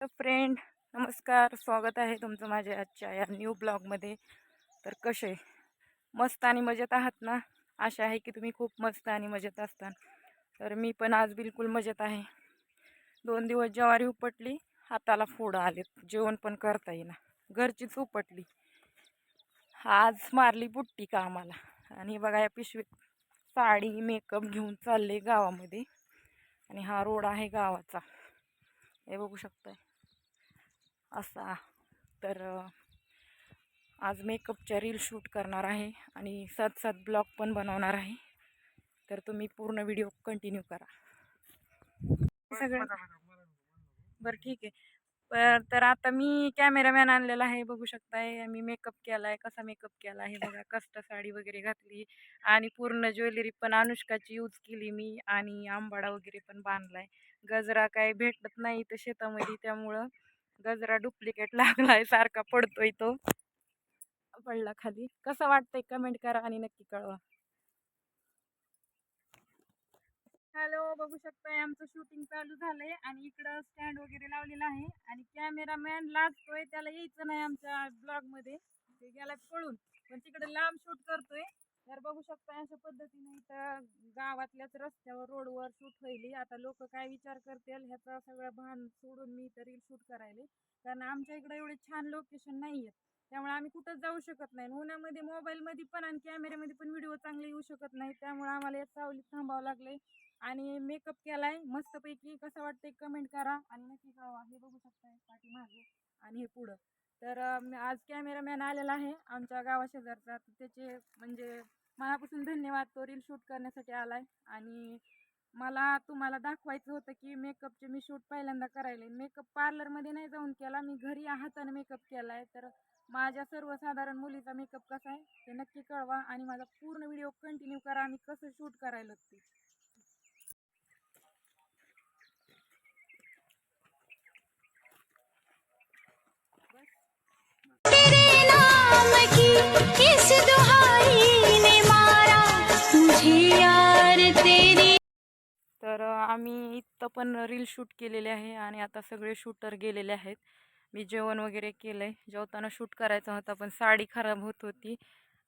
तर फ्रेंड नमस्कार स्वागत आहे तुमचं माझ्या आजच्या या न्यू ब्लॉगमध्ये तर कसे? मस्त आणि मजेत आहात ना? आशा आहे की तुम्ही खूप मस्त आणि मजेत असता तर मी पण आज बिलकुल मजेत आहे. दोन दिवस ज्वारी उपटली हाताला फोडं आलेत. जेवण पण करता येईना. घरचीच उपटली. आज मारली बुट्टी का आम्हाला आणि बघा या पिशवीत साडी मेकअप घेऊन चालले गावामध्ये. आणि हा रोड आहे गावाचा. हे बघू शकताय. असा. तर आज मेकअपच्या रील शूट करणार आहे आणि सात सात ब्लॉग पण बनवणार आहे. तर तुम्ही पूर्ण व्हिडिओ कंटिन्यू करा. सगळं बरं ठीक आहे. पर तर आता मी कॅमेरामॅन आणलेला आहे बघू शकताय. मी मेकअप केला आहे कसा मेकअप केला आहे बघा. कष्ट साडी वगैरे घातली आणि पूर्ण ज्वेलरी पण अनुष्काची यूज केली मी आणि आंबाडा वगैरे पण बांधला आहे गजरा काय भेटत नाही तर शेतामध्ये त्यामुळं गजरा डुप्लिकेट लागलाय सारखा पडतोय तो. पडला खाली. कसं वाटतंय? कमेंट करा आणि नक्की कळवा. हॅलो बघू शकताय आमचं शूटिंग चालू झालंय आणि इकडं स्टँड वगैरे लावलेला आहे आणि कॅमेरामॅन लाजतोय त्याला यायचं नाही आमच्या ब्लॉगमध्ये. ते गेलाय पळून. पण तिकडे लांब शूट करतोय. तर बघू शकता अशा पद्धतीने इथं गावातल्याच रस्त्यावर रोडवर शूट होईल आता लोक काय विचार करतील ह्याचा सगळं भान सोडून मी तर रील शूट करायले. कारण आमच्या इकडे एवढे छान लोकेशन नाही आहेत त्यामुळे आम्ही कुठंच जाऊ शकत नाही. उन्हामध्ये मोबाईलमध्ये पण आणि कॅमेऱ्यामध्ये पण व्हिडिओ चांगले येऊ शकत नाही त्यामुळे आम्हाला या सावलीत थांबावं लागले. आणि मेकअप केलाय. मस्तपैकी. कसं वाटतंय कमेंट करा. आणि नक्की कळवा. हे बघू शकताय पाठीमागे. आणि हे पुढं. तर आज कॅमेरामॅन आलेला आहे आमच्या गावाशेजारचा. त्याचे म्हणजे मनापासून धन्यवाद. तो रील शूट करण्यासाठी आला आहे आणि मला तुम्हाला दाखवायचं होतं की मेकअपचे मी शूट पहिल्यांदा करायला. मेकअप पार्लरमध्ये नाही जाऊन केला. मी घरी हाताने मेकअप केला आहे तर माझ्या सर्वसाधारण मुलीचा मेकअप कसा आहे ते नक्की कळवा. आणि माझा पूर्ण व्हिडिओ कंटिन्यू करा. आणि कसं शूट करायला ते तेरे नाम की इस दुहाई ने मारा मुझे यार तर। आम्ही इथं पण रील शूट केलेले आहे आणि आता सगळे शूटर गेलेले आहेत. मी जेवण वगैरे केलं आहे जेवताना शूट करायचा होता पण साडी खराब होत होती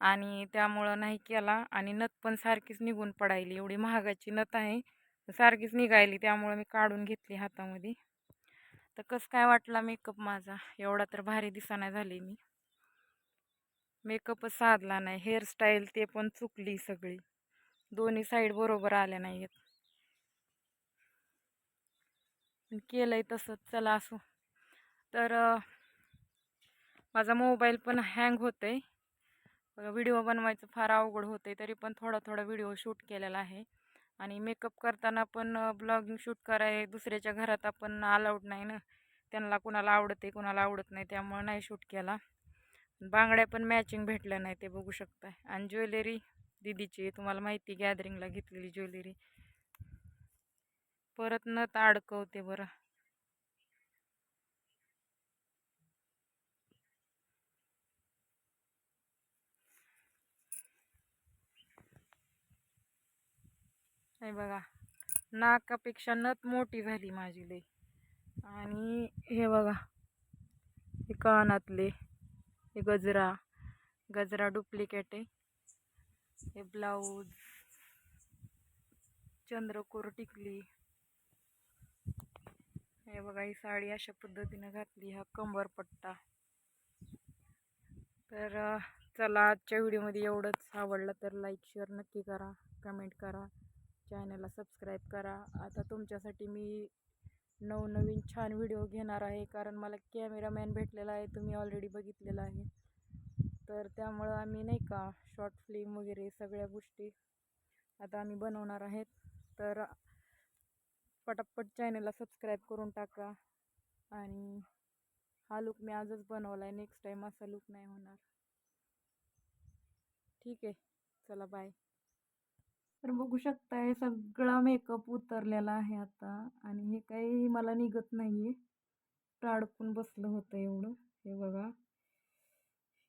आणि त्यामुळं नाही केला आणि नथ पण सारखीच निघून पडायली. एवढी महागाची नथ आहे. सारखीच निघायली त्यामुळं मी काढून घेतली हातामध्ये. तर कसं काय वाटला मेकअप माझा? एवढा तर भारी दिसाना झाली मी. मेकअपच साधला नाही हेअरस्टाईल ते पण चुकली सगळी. दोन्ही साईड बरोबर आल्या नाही आहेत केलं केलंय तसंच चला असो. तर माझा मोबाईल पण हँग होतोय. व्हिडिओ बनवायचं फार अवघड होतंय तरी पण थोडा थोडा व्हिडिओ शूट केलेला आहे. आणि मेकअप करताना पण ब्लॉगिंग शूट कराय दुसऱ्याच्या घरात आपण अलाउड नाही ना. त्यांना कुणाला आवडते कुणाला आवडत नाही त्यामुळं नाही शूट केला. बांगड्या पण मॅचिंग भेटल्या नाही ते बघू शकता आणि ज्वेलरी दिदीची तुम्हाला माहिती गॅदरिंगला घेतलेली ज्वेलरी. परत नत अडकवते बरं. नाही बघा नाकापेक्षा नत मोठी झाली माझी लई. आणि हे बघा हे कानातले. हे गजरा गजरा डुप्लिकेट आहे. हे ब्लाऊज चंद्रकोर टिकली. हे बघा ही साडी अशा पद्धतीनं घातली हा कंबरपट्टा तर चला आजच्या व्हिडिओमध्ये एवढंच. आवडलं तर लाईक शेअर नक्की करा कमेंट करा चॅनलला सबस्क्राईब करा. आता तुमच्यासाठी मी नवनवीन छान व्हिडिओ घेणार आहे कारण मला कॅमेरामॅन भेटलेला आहे तुम्ही ऑलरेडी बघितलेला आहे. तर त्यामुळं आम्ही नाही का शॉर्ट फिल्म वगैरे सगळ्या गोष्टी आता आम्ही बनवणार आहेत. तर पटापट चॅनलला सबस्क्राईब करून टाका. आणि हा लुक मी आजच बनवला आहे नेक्स्ट टाईम असा लुक नाही होणार. ठीक आहे चला बाय तर बघू शकताय सगळा मेकअप उतरलेला आहे आता आणि हे काही मला निघत नाही आहे अडकून बसलं होतं एवढं. हे बघा.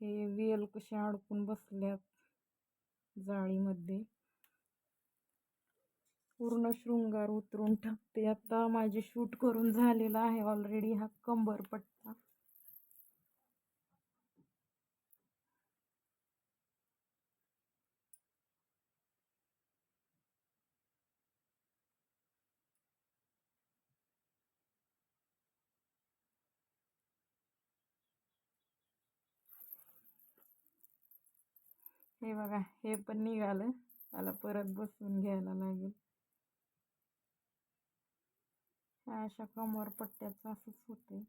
हे वेल कसे अडकून बसल्यात जाळीमध्ये. पूर्ण शृंगार उतरून टाकते. आता माझे शूट करून झालेला आहे ऑलरेडी हा कंबरपट्टा हे बघा हे पण निघालं. त्याला परत बसवून घ्यायला लागेल. ह्या अशा कमर पट्ट्याचं असंच होते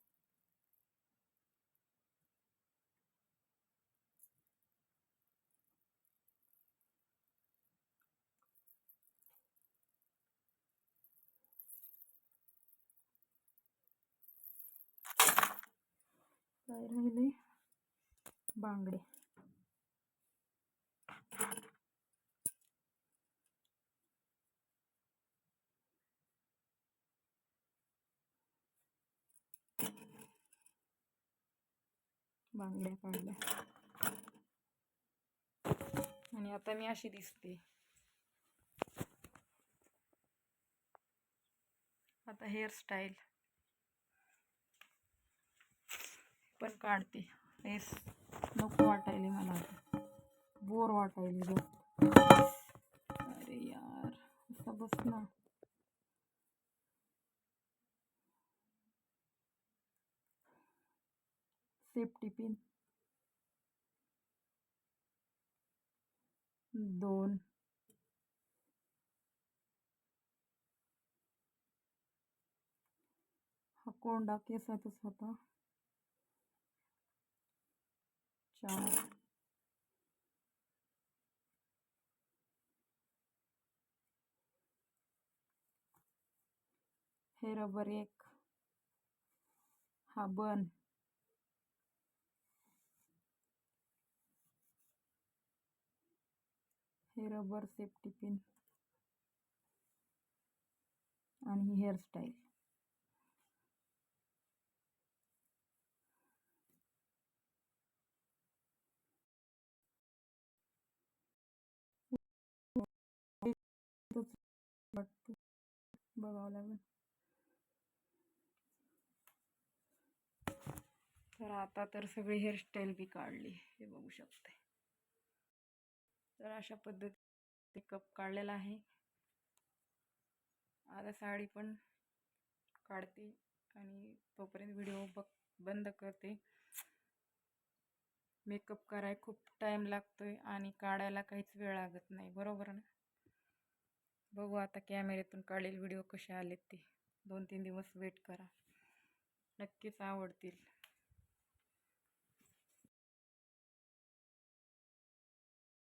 काय राहिले? बांगडे. बांगड्या काढल्या आणि आता मी अशी दिसते. आता हेअरस्टाईल पण काढते. हेस नको वाटायले मला आता बोर वाटायले बघ अरे यार असं बस ना सेफ्टी पिन। दोन। हा कोंडा केसातच होता चार। हे रबर एक. हा बन. हे रबर सेफ्टी पिन. आणि ही हेअरस्टाईल. बघावं लागेल. तर आता तर सगळी हेअरस्टाईल बी काढली हे बघू शकते. तर अशा पद्धती कप काढलेला आहे. आता साडी पण काढते आणि तोपर्यंत व्हिडिओ बघ बंद करते. मेकअप कराय खूप टाईम लागतोय आणि काढायला काहीच वेळ लागत नाही बरोबर ना? बघू आता कॅमेऱ्यातून काढेल व्हिडिओ कसे आलेत ते. दोन तीन दिवस वेट करा. नक्कीच आवडतील.